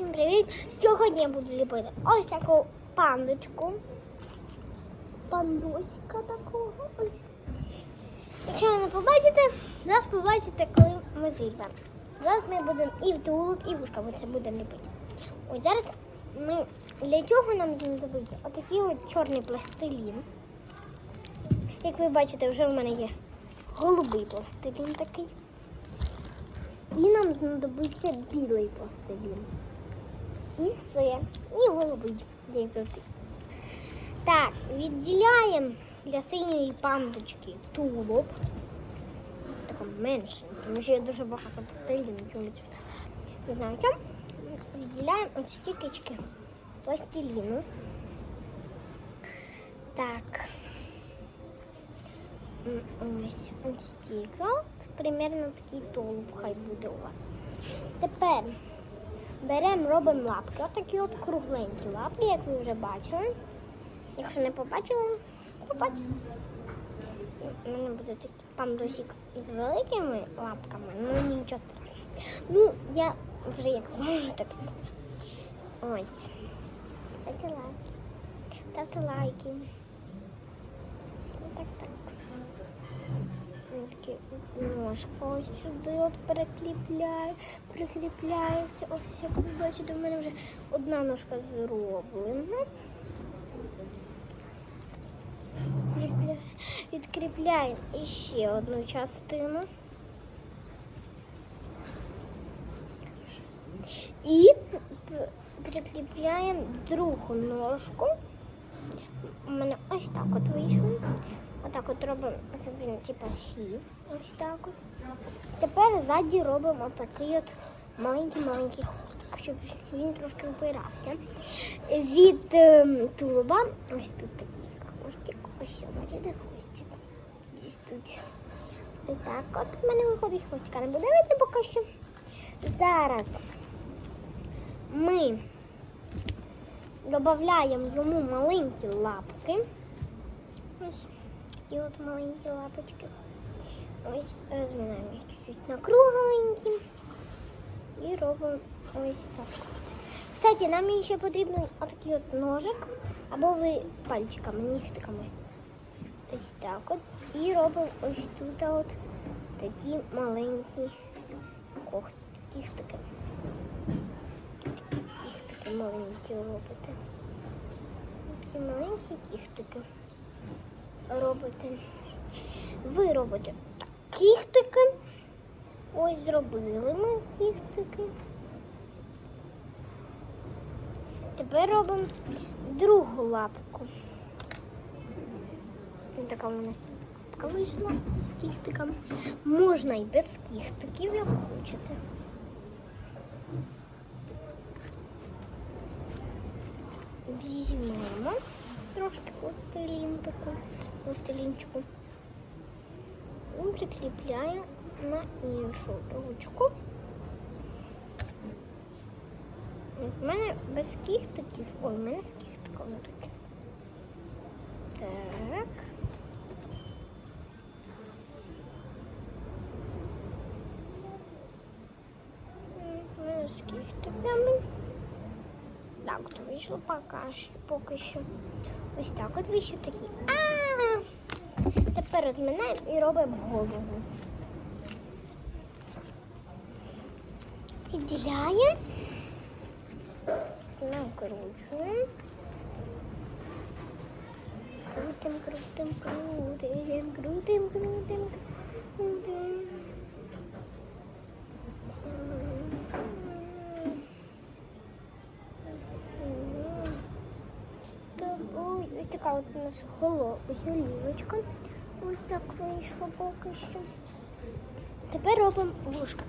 Всім привіт! Сьогодні я буду ліпити ось таку пандочку. Пандосика такого ось. Якщо ви не побачите, зараз побачите, коли ми зліпимо. Зараз ми будемо і втулок, і це будемо ліпити. Ось зараз ми для чого нам знадобиться? Отакий от чорний пластилін. Як ви бачите, вже в мене є голубий пластилін такий. І нам знадобиться білий пластилін. І все. І як завжди. Так, відділяємо для синьої пандочки тулуб. Тако менше, тому що я дуже багато пластиліну чомусь. Не знаю чому. Відділяємо ось стікочки пластиліну. Так. Ось стіка. Примерно такий тулуб хай буде у вас. Тепер беремо, робимо лапки. Отакі от кругленькі лапки, як ви вже бачили. Якщо не побачили, побачите. У мене буде такий пандусик із великими лапками, ну нічого страшного. Ну, я вже як зможу, так зроблю. Ось. Ставте лайки. Ставте лайки. Отак так. Ножка ось сюди от перекліпляє, прикріпляється. Ось як ви бачите, в мене вже одна ножка зроблена. Кріпля- Відкріпляємо іще одну частину. І прикріпляємо другу ножку. У мене ось так от вийшло. Отак от робимо, щоб він типа сів. Ось так от. Тепер ззаді робимо отакий от маленький-маленький хвостик, щоб він трошки опирався. Від ем, тулуба ось тут такий хвостик. Ось бачите хвостик. Ось тут. Ось так от в мене виходить хвостика. Не буде видно поки що. Зараз ми додаємо йому маленькі лапки. Ось такі от маленькі лапочки. Ось розминаємо їх чуть-чуть на кругленькі. І робимо ось так. Кстати, нам ще потрібен отакий от ножик, або ви пальчиками, нігтиками. Ось так от. І робимо ось тут от такі маленькі кіхтики. Кіхтики маленькі робите. Такі маленькі кіхтики робите. Ви робите кіхтики. Ось зробили ми кіхтики. Тепер робимо другу лапку. Така у нас лапка вийшла з кіхтиком. Можна і без кіхтиків, як хочете. Візьмемо трошки пластилін таку, пластилінчику. І прикріпляю на іншу ручку. У мене без кіхтиків. Ой, у мене з кіхтиками тут. Так. У мене з кіхтиками. Так, то вийшло поки що, поки що. Ось так от вийшов такий. А! Тепер розминаємо і робимо голову. Відділяємо. Накручуємо. Крутим, крутим, крутим, крутим, крутим, крутим. Так, ой, ось така от у нас голівочка. Ось так вийшло поки що. Тепер робимо вушка.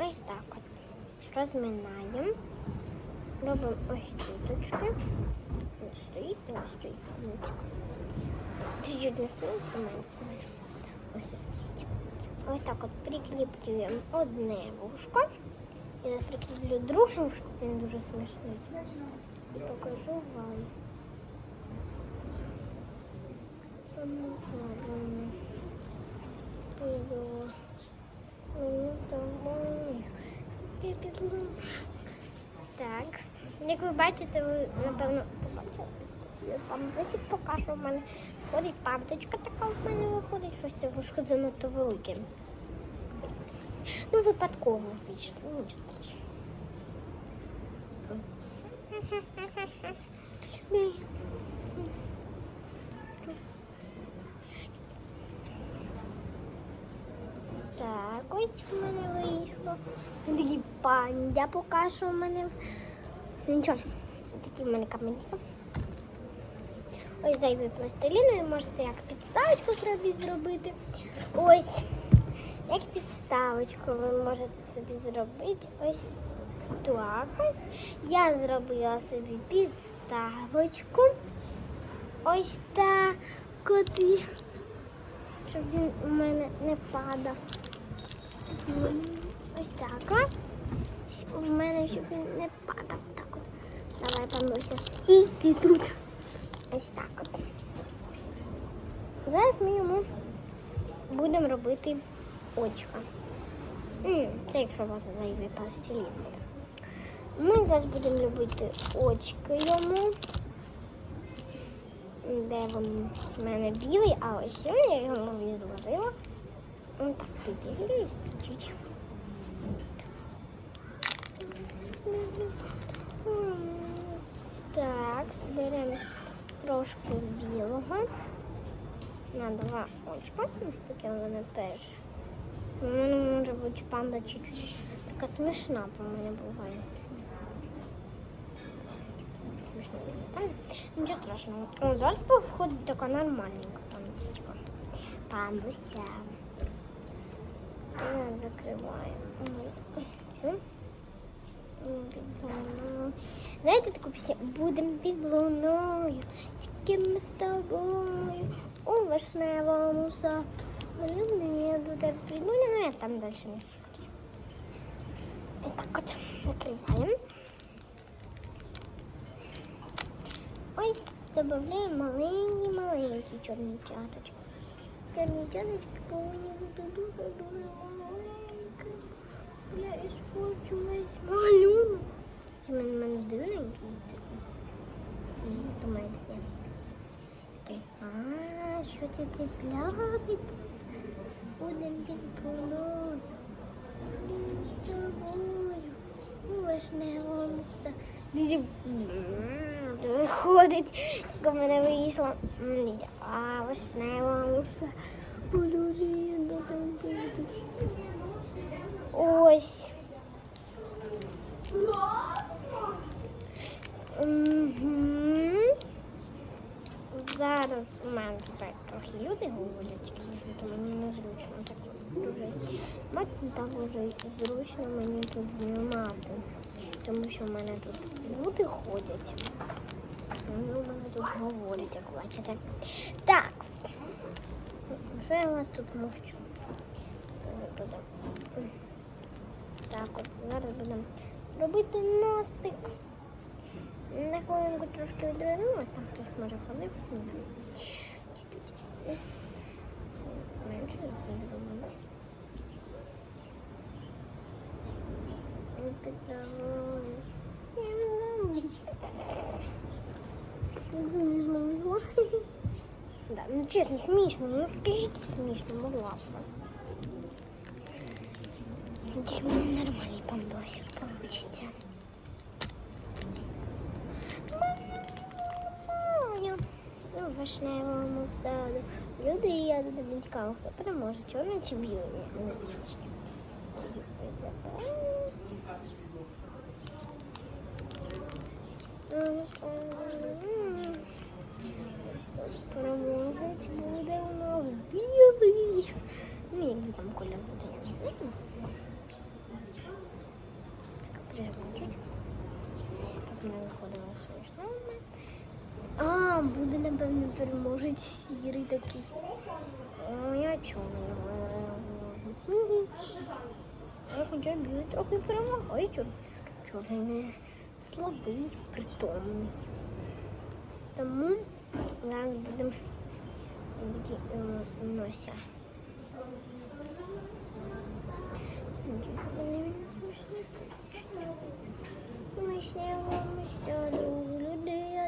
Ось так от. Розминаємо. Робимо ось туточки. Ось стоїть, ось стоїть. Чуть-чуть не стоїть, у мене. Ось стоїть. Ось так от прикріплюємо одне вушко. Я прикріплю другу, він дуже смачний. І покажу вам. Ну, так, як ви бачите, ви напевно побачили. Я пам'ятаю, покажу в мене. Ходить пам'яточка така в мене виходить, щось це вишко занадто велике. Ну, випадково вийшло, ну, нічого страшного. Так, ось в мене. Ось Такі пандя поки що в мене. Ну, Нічого, такі в мене каменьки. Ось зайвий пластилін, ви можете як підставочку зробити. Ось, як підставочку ви можете собі зробити. Ось так ось. Я зробила собі підставочку. Ось так от. Щоб він у мене не падав. Ось так. от. У мене щоб він не падав. Так от. Давай пануся стійки тут. Ось так от. Зараз ми йому будемо робити очка. Це якщо у вас зайвий пластилін. Ми зараз будемо робити очки йому. Де він в мене білий, а ось він, я йому відложила. Ось так підігрілись чуть-чуть. Так, зберемо трошки білого. На два очка. Таке в мене теж. У мене може бути панда чуть-чуть така смішна, по мене буває. Смішна панда. Нічого страшного. О, зараз виходить така нормальненька пандочка. Пандуся. Я закриваю. Знаєте таку пісню? Будем під луною, тільки ми з тобою у вишневому саду. Люблю до тебе прийду. Ну, я там далі не скажу. Ось так от закриваємо. Ось додаємо маленькі-маленькі чорні чаточки. Чорні чаточки повинні бути дуже-дуже маленькі. Я іспорчу весь малюнок. У мене, дивненький такий. Думаю, таке. А, що ти підплявить? Саді. Виходить, у мене вийшло. М, А. Буду до тебе. Ось. Мгм. Зараз у мене тут трохи люди говорять, то мені незручно так дуже. Мати так вже зручно мені тут знімати, тому що в мене тут люди ходять. Вони у мене тут говорять, як бачите. Так. Що я вас тут мовчу? Так от, зараз будемо робити носик. На хвилинку трошки відвернулась, там хтось може ходив. Не знаю. Менше зробимо. Піддаваю. Смішно було. Да, ну чесно, смішно, ну скажіть смішно, будь ласка. Надеюсь, у меня нормальный пандосик получится. вишневому саду. Люди і я до цікаво, хто переможе, чорний чи білий. Не страшно. Хтось переможець буде у нас білий. Ну, який там колір буде, я не знаю. Прижимаю чуть. Тут не виходило смішно. А, буде, напевно, переможець сірий такий. Ну, я чую. Я хоча б трохи перемагаю. Чорний не слабий, притомний. Тому зараз будемо е, нося. Ми ще, ми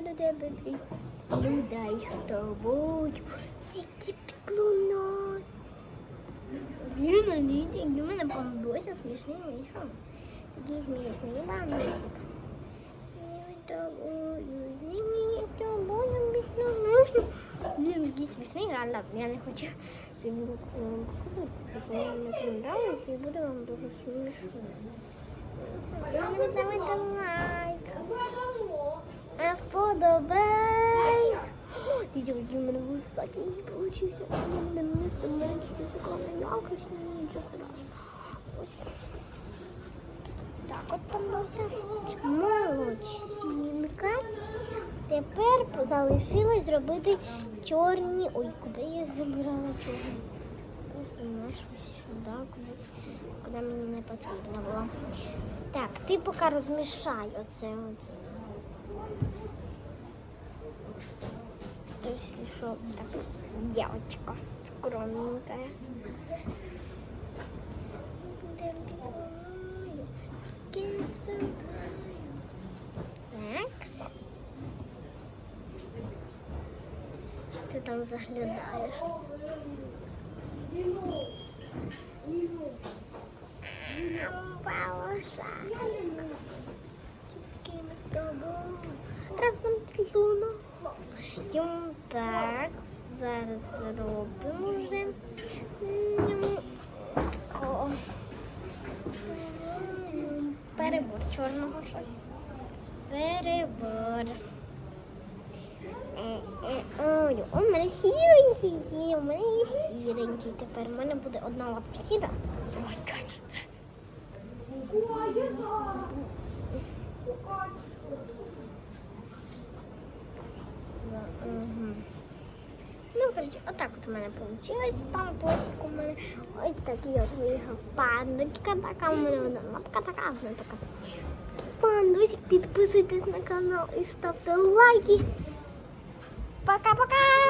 не смішні. я з тобою. Тільки під луною. Ліна, діти, для мене бабуся смішний вийшов. Такий смішний бабусик. Блін, який смішний, реально, я не хочу звук показувати, бо вам не понравилось і буде вам дуже смішно. Давай, давай, давай. А вподобай. Дивіться, який в мене високий получився. У мене місце менше такого якості, нічого страшного. Ось. Так, от получився молочинка. Тепер залишилось зробити чорні. Ой, куди я забирала чорні? Сюди, куди, куди мені не потрібно було. Так, ти поки розмішай оце от. Если что, так, девочка скромненькая. Так. Ти там заглядаєш. Пауша. Тільки з тобою. Разом трибуна. Йому так, зараз робимо вже. Перебор чорного щось. Перебор. Е, е, Ой, у мене сіренький є, у мене є сіренький. Тепер у мене буде одна лапка сіра, друга чорна. Мгм. Ну, коротше, отак от у мене вийшло. Там плотик у мене ось такий от виїхав пандочка така, у мене лапка така, одна така. Пандусик, підписуйтесь на канал і ставте лайки. Пока-пока!